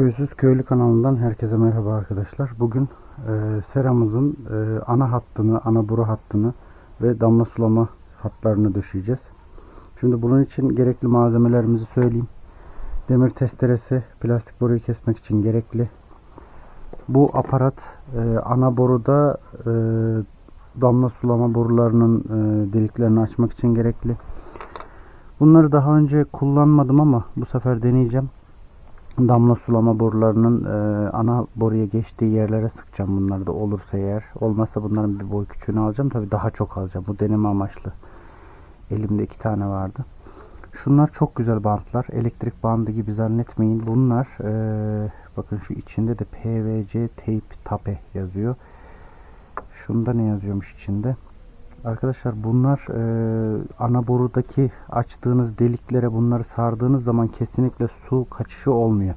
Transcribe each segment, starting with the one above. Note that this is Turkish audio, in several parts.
Köysüz Köylü kanalından herkese merhaba arkadaşlar. Bugün e, seramızın e, ana hattını, ana boru hattını ve damla sulama hatlarını döşeyeceğiz. Şimdi bunun için gerekli malzemelerimizi söyleyeyim. Demir testeresi, plastik boruyu kesmek için gerekli. Bu aparat e, ana boruda e, damla sulama borularının e, deliklerini açmak için gerekli. Bunları daha önce kullanmadım ama bu sefer deneyeceğim damla sulama borularının e, ana boruya geçtiği yerlere sıkacağım bunlar da olursa eğer. Olmazsa bunların bir boy küçüğünü alacağım. Tabi daha çok alacağım. Bu deneme amaçlı. Elimde iki tane vardı. Şunlar çok güzel bantlar. Elektrik bandı gibi zannetmeyin. Bunlar e, bakın şu içinde de PVC tape tape yazıyor. Şunda ne yazıyormuş içinde? Arkadaşlar bunlar e, ana borudaki açtığınız deliklere bunları sardığınız zaman kesinlikle su kaçışı olmuyor.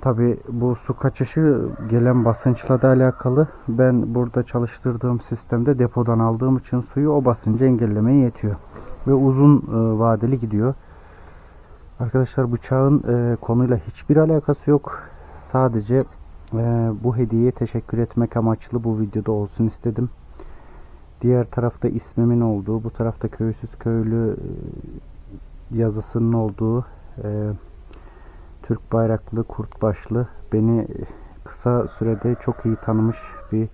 Tabi bu su kaçışı gelen basınçla da alakalı. Ben burada çalıştırdığım sistemde depodan aldığım için suyu o basıncı engellemeye yetiyor. Ve uzun e, vadeli gidiyor. Arkadaşlar bıçağın e, konuyla hiçbir alakası yok. Sadece e, bu hediyeye teşekkür etmek amaçlı bu videoda olsun istedim. Diğer tarafta ismimin olduğu, bu tarafta köysüz köylü e, yazısının olduğu e, Türk bayraklı, kurt başlı beni kısa sürede çok iyi tanımış bir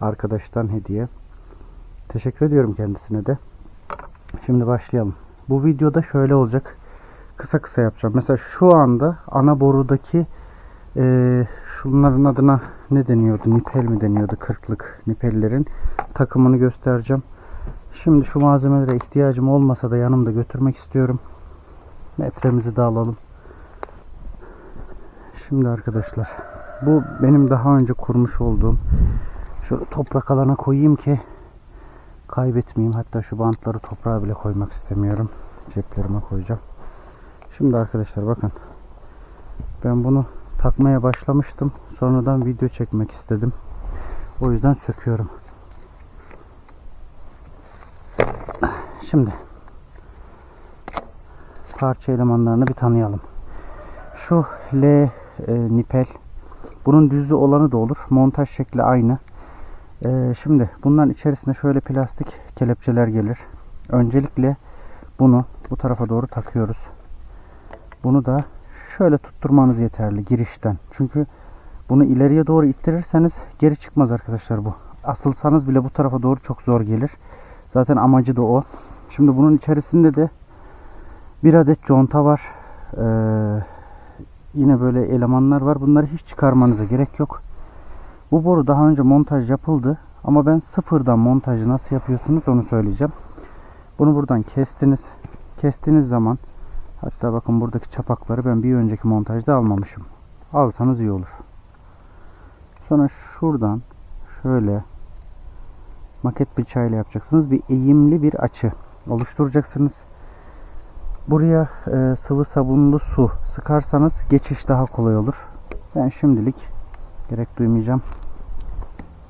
arkadaştan hediye. Teşekkür ediyorum kendisine de. Şimdi başlayalım. Bu videoda şöyle olacak. Kısa kısa yapacağım. Mesela şu anda ana borudaki e, şunların adına ne deniyordu? Nipel mi deniyordu? Kırklık nipellerin takımını göstereceğim. Şimdi şu malzemelere ihtiyacım olmasa da yanımda götürmek istiyorum. Metremizi de alalım. Şimdi arkadaşlar bu benim daha önce kurmuş olduğum şu toprak alana koyayım ki kaybetmeyeyim. Hatta şu bantları toprağa bile koymak istemiyorum. Ceplerime koyacağım. Şimdi arkadaşlar bakın. Ben bunu takmaya başlamıştım. Sonradan video çekmek istedim. O yüzden söküyorum. Şimdi parça elemanlarını bir tanıyalım. Şu L e, nipel bunun düzlü olanı da olur. Montaj şekli aynı. E, şimdi bunların içerisine şöyle plastik kelepçeler gelir. Öncelikle bunu bu tarafa doğru takıyoruz. Bunu da şöyle tutturmanız yeterli girişten. Çünkü bunu ileriye doğru ittirirseniz geri çıkmaz arkadaşlar bu. Asılsanız bile bu tarafa doğru çok zor gelir. Zaten amacı da o. Şimdi bunun içerisinde de bir adet conta var. Ee, yine böyle elemanlar var. Bunları hiç çıkarmanıza gerek yok. Bu boru daha önce montaj yapıldı. Ama ben sıfırdan montajı nasıl yapıyorsunuz onu söyleyeceğim. Bunu buradan kestiniz. Kestiğiniz zaman hatta bakın buradaki çapakları ben bir önceki montajda almamışım. Alsanız iyi olur. Sonra şuradan şöyle maket bıçağıyla yapacaksınız. Bir eğimli bir açı oluşturacaksınız. Buraya e, sıvı sabunlu su sıkarsanız geçiş daha kolay olur. Ben şimdilik gerek duymayacağım.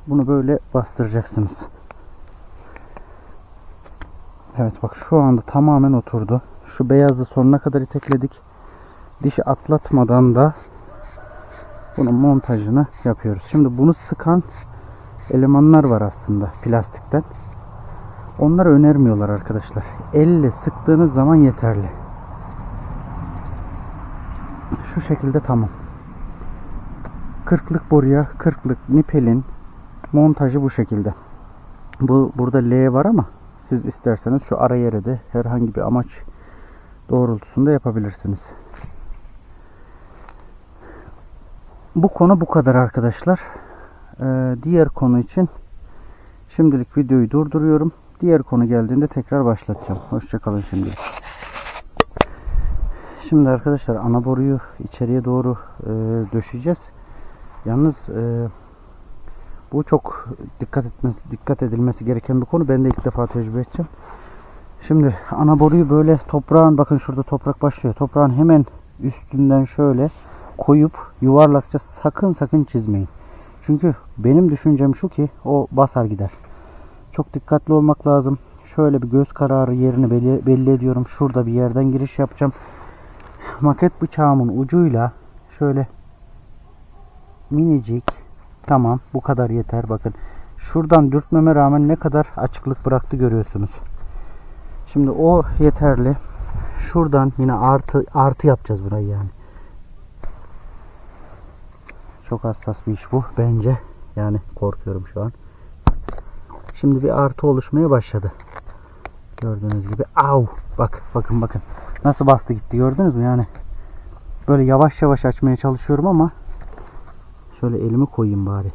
Bunu böyle bastıracaksınız. Evet bak şu anda tamamen oturdu. Şu beyazı sonuna kadar itekledik. Dişi atlatmadan da bunun montajını yapıyoruz. Şimdi bunu sıkan elemanlar var aslında plastikten. Onları önermiyorlar arkadaşlar. Elle sıktığınız zaman yeterli. Şu şekilde tamam. Kırklık boruya, kırklık nipelin montajı bu şekilde. Bu burada L var ama siz isterseniz şu ara yere de herhangi bir amaç doğrultusunda yapabilirsiniz. Bu konu bu kadar arkadaşlar. Ee, diğer konu için şimdilik videoyu durduruyorum. Diğer konu geldiğinde tekrar başlatacağım. Hoşçakalın şimdi. Şimdi arkadaşlar ana boruyu içeriye doğru e, döşeyeceğiz. Yalnız e, bu çok dikkat etmesi, dikkat edilmesi gereken bir konu. Ben de ilk defa tecrübe edeceğim. Şimdi ana boruyu böyle toprağın bakın şurada toprak başlıyor. Toprağın hemen üstünden şöyle koyup yuvarlakça sakın sakın çizmeyin. Çünkü benim düşüncem şu ki o basar gider. Çok dikkatli olmak lazım. Şöyle bir göz kararı yerini belli, belli ediyorum. Şurada bir yerden giriş yapacağım. Maket bıçağımın ucuyla şöyle minicik. Tamam bu kadar yeter bakın. Şuradan dürtmeme rağmen ne kadar açıklık bıraktı görüyorsunuz. Şimdi o yeterli. Şuradan yine artı artı yapacağız burayı yani. Çok hassas bir iş bu bence. Yani korkuyorum şu an. Şimdi bir artı oluşmaya başladı. Gördüğünüz gibi. Au! Bak bakın bakın. Nasıl bastı gitti gördünüz mü yani. Böyle yavaş yavaş açmaya çalışıyorum ama şöyle elimi koyayım bari.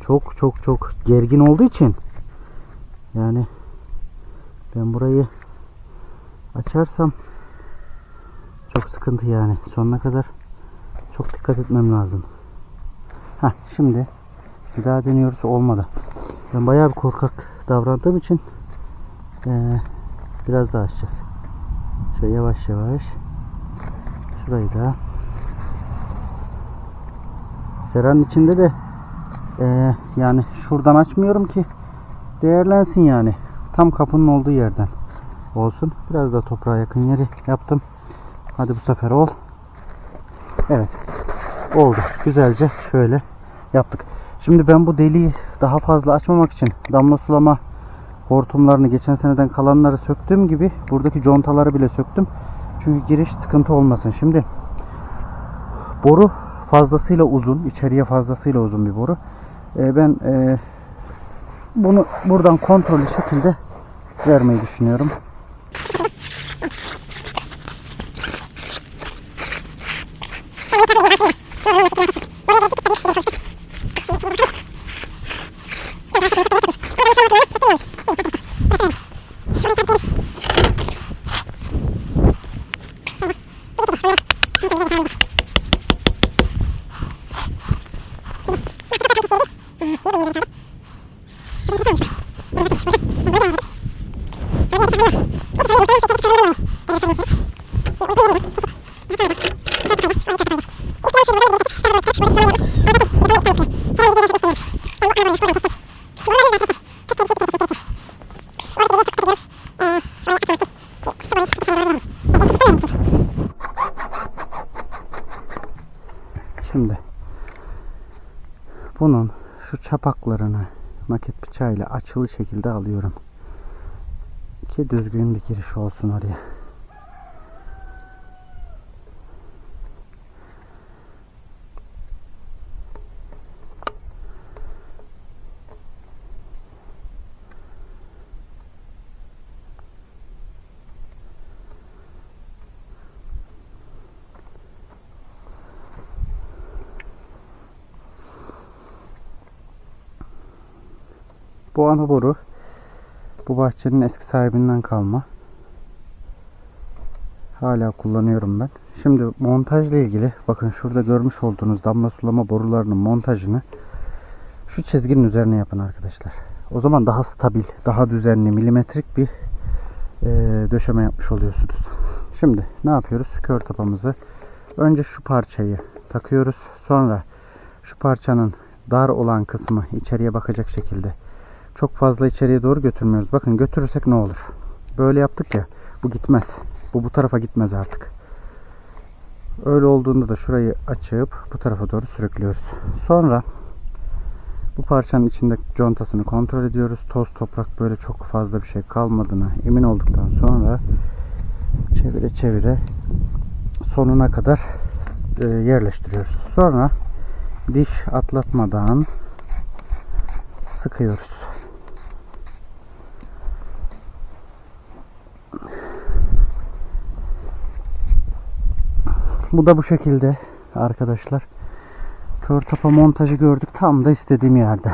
Çok çok çok gergin olduğu için yani ben burayı açarsam çok sıkıntı yani. Sonuna kadar çok dikkat etmem lazım. Heh, şimdi bir daha deniyoruz olmadı. Ben bayağı bir korkak davrandığım için eee, biraz daha açacağız. Şöyle yavaş yavaş. Şurayı da. Seranın içinde de eee, yani şuradan açmıyorum ki değerlensin yani. Tam kapının olduğu yerden olsun. Biraz da toprağa yakın yeri yaptım. Hadi bu sefer ol. Evet. Oldu. Güzelce şöyle yaptık. Şimdi ben bu deliği daha fazla açmamak için damla sulama hortumlarını geçen seneden kalanları söktüğüm gibi buradaki contaları bile söktüm. Çünkü giriş sıkıntı olmasın. Şimdi boru fazlasıyla uzun. içeriye fazlasıyla uzun bir boru. Ee, ben e, bunu buradan kontrollü şekilde vermeyi düşünüyorum. Şimdi bunun şu çapaklarını maket bıçağıyla açılı şekilde alıyorum. Ki düzgün bir giriş olsun oraya. Bu ana boru bu bahçenin eski sahibinden kalma. Hala kullanıyorum ben. Şimdi montajla ilgili bakın şurada görmüş olduğunuz damla sulama borularının montajını şu çizginin üzerine yapın arkadaşlar. O zaman daha stabil, daha düzenli, milimetrik bir e, döşeme yapmış oluyorsunuz. Şimdi ne yapıyoruz? Kör tapamızı önce şu parçayı takıyoruz. Sonra şu parçanın dar olan kısmı içeriye bakacak şekilde çok fazla içeriye doğru götürmüyoruz. Bakın götürürsek ne olur? Böyle yaptık ya. Bu gitmez. Bu bu tarafa gitmez artık. Öyle olduğunda da şurayı açıp bu tarafa doğru sürüklüyoruz. Sonra bu parçanın içinde contasını kontrol ediyoruz. Toz toprak böyle çok fazla bir şey kalmadığına emin olduktan sonra çevire çevire sonuna kadar e, yerleştiriyoruz. Sonra diş atlatmadan sıkıyoruz. Bu da bu şekilde arkadaşlar. Kör tapa montajı gördük. Tam da istediğim yerde.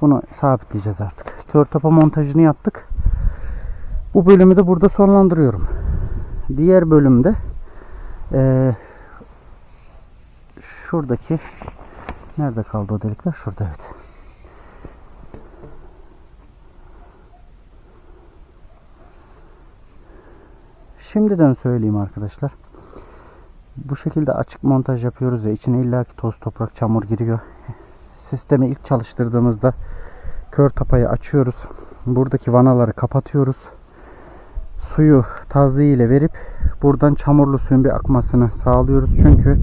Bunu sabitleyeceğiz artık. Kör tapa montajını yaptık. Bu bölümü de burada sonlandırıyorum. Diğer bölümde eee, şuradaki nerede kaldı o delikler? Şurada evet. Şimdiden söyleyeyim arkadaşlar. Bu şekilde açık montaj yapıyoruz ya içine illaki toz toprak çamur giriyor. Sistemi ilk çalıştırdığımızda kör tapayı açıyoruz. Buradaki vanaları kapatıyoruz. Suyu tazliği ile verip buradan çamurlu suyun bir akmasını sağlıyoruz. Çünkü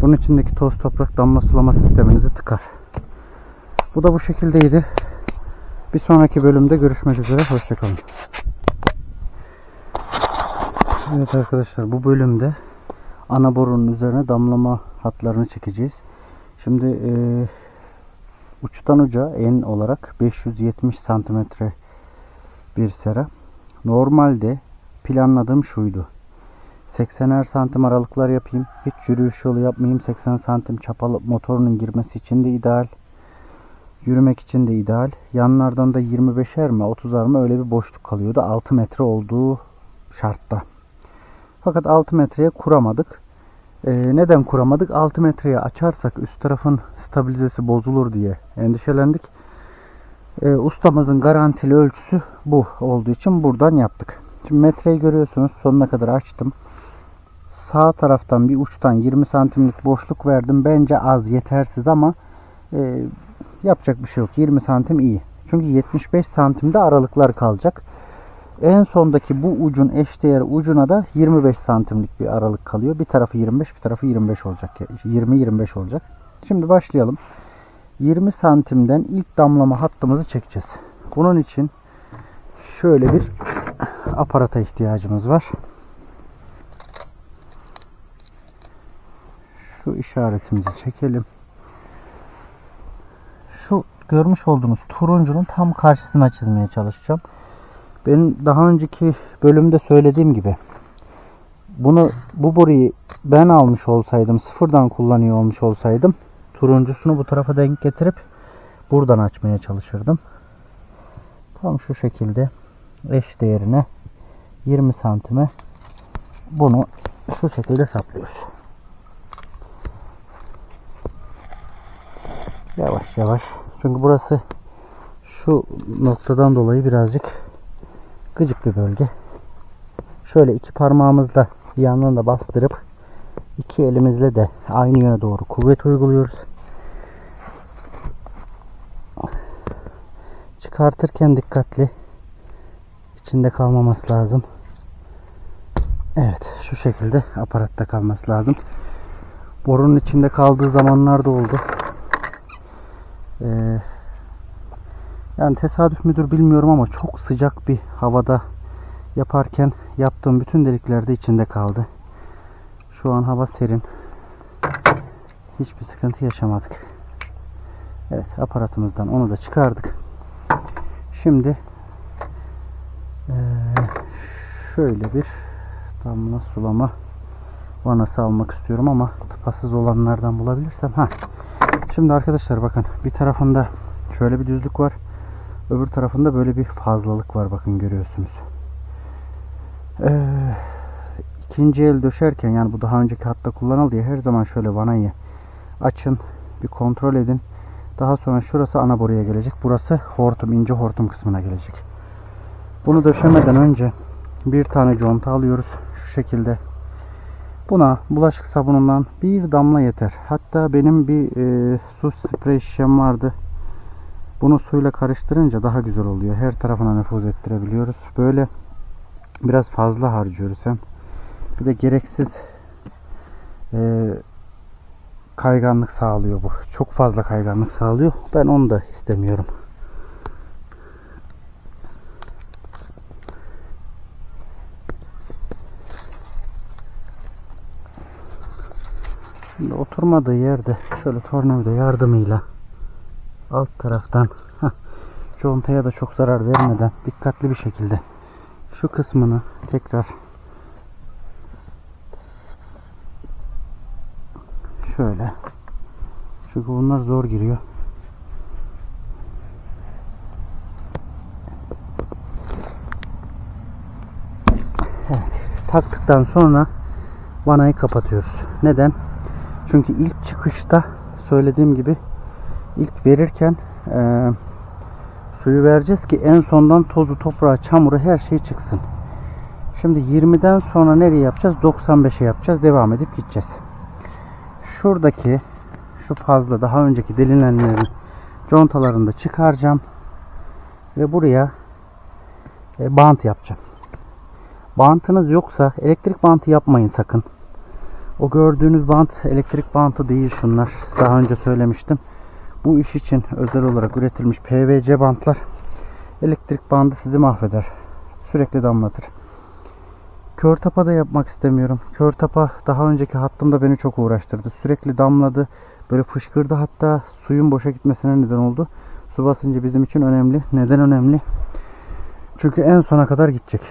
Bunun içindeki toz toprak damla sulama sisteminizi tıkar. Bu da bu şekildeydi. Bir sonraki bölümde görüşmek üzere. Hoşçakalın. Evet arkadaşlar bu bölümde ana borunun üzerine damlama hatlarını çekeceğiz. Şimdi e, uçtan uca en olarak 570 santimetre bir sera. Normalde planladığım şuydu. 80'er santim aralıklar yapayım. Hiç yürüyüş yolu yapmayayım. 80 santim çapalı motorunun girmesi için de ideal. Yürümek için de ideal. Yanlardan da 25'er mi 30'ar mı öyle bir boşluk kalıyordu. 6 metre olduğu şartta. Fakat 6 metreye kuramadık. Ee, neden kuramadık? 6 metreye açarsak üst tarafın stabilizesi bozulur diye endişelendik. Ee, ustamızın garantili ölçüsü bu olduğu için buradan yaptık. Şimdi metreyi görüyorsunuz. Sonuna kadar açtım. Sağ taraftan bir uçtan 20 santimlik boşluk verdim. Bence az yetersiz ama e, yapacak bir şey yok. 20 santim iyi. Çünkü 75 santimde aralıklar kalacak. En sondaki bu ucun eşdeğer ucuna da 25 santimlik bir aralık kalıyor. Bir tarafı 25, bir tarafı 25 olacak. 20-25 olacak. Şimdi başlayalım. 20 santimden ilk damlama hattımızı çekeceğiz. Bunun için şöyle bir aparata ihtiyacımız var. Şu işaretimizi çekelim. Şu görmüş olduğunuz turuncunun tam karşısına çizmeye çalışacağım. Benim daha önceki bölümde söylediğim gibi bunu bu boruyu ben almış olsaydım sıfırdan kullanıyor olmuş olsaydım turuncusunu bu tarafa denk getirip buradan açmaya çalışırdım. Tam şu şekilde eş değerine 20 santime bunu şu şekilde saplıyoruz. Yavaş yavaş. Çünkü burası şu noktadan dolayı birazcık gıcık bir bölge. Şöyle iki parmağımızla bir yandan da bastırıp iki elimizle de aynı yöne doğru kuvvet uyguluyoruz. Çıkartırken dikkatli. içinde kalmaması lazım. Evet şu şekilde aparatta kalması lazım. Borunun içinde kaldığı zamanlar da oldu. Ee, yani tesadüf müdür bilmiyorum ama çok sıcak bir havada yaparken yaptığım bütün delikler de içinde kaldı. Şu an hava serin. Hiçbir sıkıntı yaşamadık. Evet aparatımızdan onu da çıkardık. Şimdi şöyle bir damla sulama vanası almak istiyorum ama tıpasız olanlardan bulabilirsem. ha. Şimdi arkadaşlar bakın bir tarafında şöyle bir düzlük var. Öbür tarafında böyle bir fazlalık var bakın görüyorsunuz. Ee, ikinci el döşerken yani bu daha önceki hatta kullanıldı diye her zaman şöyle vanayı açın bir kontrol edin. Daha sonra şurası ana boruya gelecek. Burası hortum ince hortum kısmına gelecek. Bunu döşemeden önce bir tane conta alıyoruz şu şekilde. Buna bulaşık sabunundan bir damla yeter. Hatta benim bir e, su sprey şişem vardı. Bunu suyla karıştırınca daha güzel oluyor. Her tarafına nüfuz ettirebiliyoruz. Böyle biraz fazla harcıyoruz hem. Bir de gereksiz e, kayganlık sağlıyor bu. Çok fazla kayganlık sağlıyor. Ben onu da istemiyorum. Şimdi oturmadığı yerde şöyle tornavida yardımıyla alt taraftan. Heh, da çok zarar vermeden dikkatli bir şekilde şu kısmını tekrar şöyle. Çünkü bunlar zor giriyor. Evet, taktıktan sonra vanayı kapatıyoruz. Neden? Çünkü ilk çıkışta söylediğim gibi ilk verirken e, suyu vereceğiz ki en sondan tozu, toprağı, çamuru her şey çıksın. Şimdi 20'den sonra nereye yapacağız? 95'e yapacağız. Devam edip gideceğiz. Şuradaki şu fazla daha önceki delinenlerin contalarını da çıkaracağım. Ve buraya e, bant yapacağım. Bantınız yoksa elektrik bantı yapmayın sakın. O gördüğünüz bant elektrik bantı değil şunlar. Daha önce söylemiştim. Bu iş için özel olarak üretilmiş PVC bantlar elektrik bandı sizi mahveder. Sürekli damlatır. Kör tapa da yapmak istemiyorum. Kör tapa daha önceki hattımda beni çok uğraştırdı. Sürekli damladı. Böyle fışkırdı hatta suyun boşa gitmesine neden oldu. Su basıncı bizim için önemli. Neden önemli? Çünkü en sona kadar gidecek.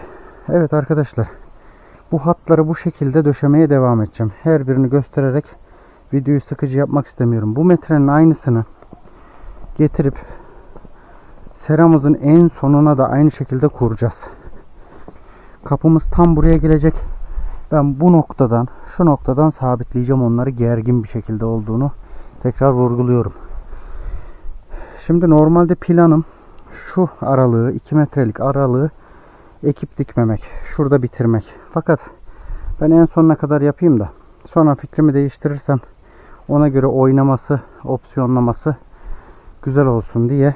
Evet arkadaşlar. Bu hatları bu şekilde döşemeye devam edeceğim. Her birini göstererek videoyu sıkıcı yapmak istemiyorum. Bu metrenin aynısını getirip seramızın en sonuna da aynı şekilde kuracağız. Kapımız tam buraya gelecek. Ben bu noktadan, şu noktadan sabitleyeceğim onları gergin bir şekilde olduğunu tekrar vurguluyorum. Şimdi normalde planım şu aralığı 2 metrelik aralığı ekip dikmemek. Şurada bitirmek. Fakat ben en sonuna kadar yapayım da sonra fikrimi değiştirirsem ona göre oynaması, opsiyonlaması güzel olsun diye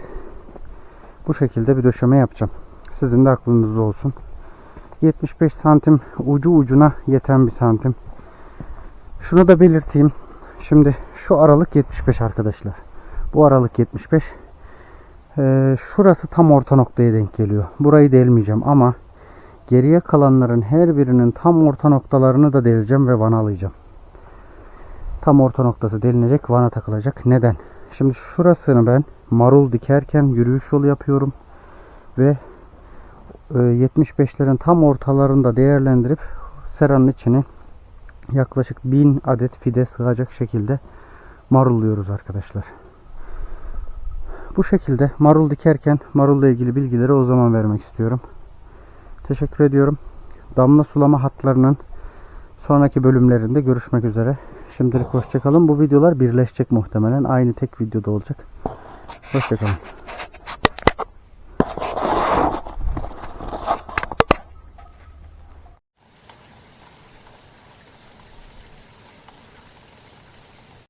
bu şekilde bir döşeme yapacağım. Sizin de aklınızda olsun. 75 santim ucu ucuna yeten bir santim. Şunu da belirteyim. Şimdi şu aralık 75 arkadaşlar. Bu aralık 75. Ee, şurası tam orta noktaya denk geliyor. Burayı delmeyeceğim ama geriye kalanların her birinin tam orta noktalarını da deleceğim ve vanalayacağım. Tam orta noktası delinecek, vana takılacak. Neden? Şimdi şurasını ben marul dikerken yürüyüş yolu yapıyorum ve 75'lerin tam ortalarında değerlendirip seranın içini yaklaşık 1000 adet fide sığacak şekilde marulluyoruz arkadaşlar. Bu şekilde marul dikerken marulla ilgili bilgileri o zaman vermek istiyorum. Teşekkür ediyorum. Damla sulama hatlarının sonraki bölümlerinde görüşmek üzere. Şimdilik hoşçakalın. Bu videolar birleşecek muhtemelen. Aynı tek videoda olacak. Hoşçakalın.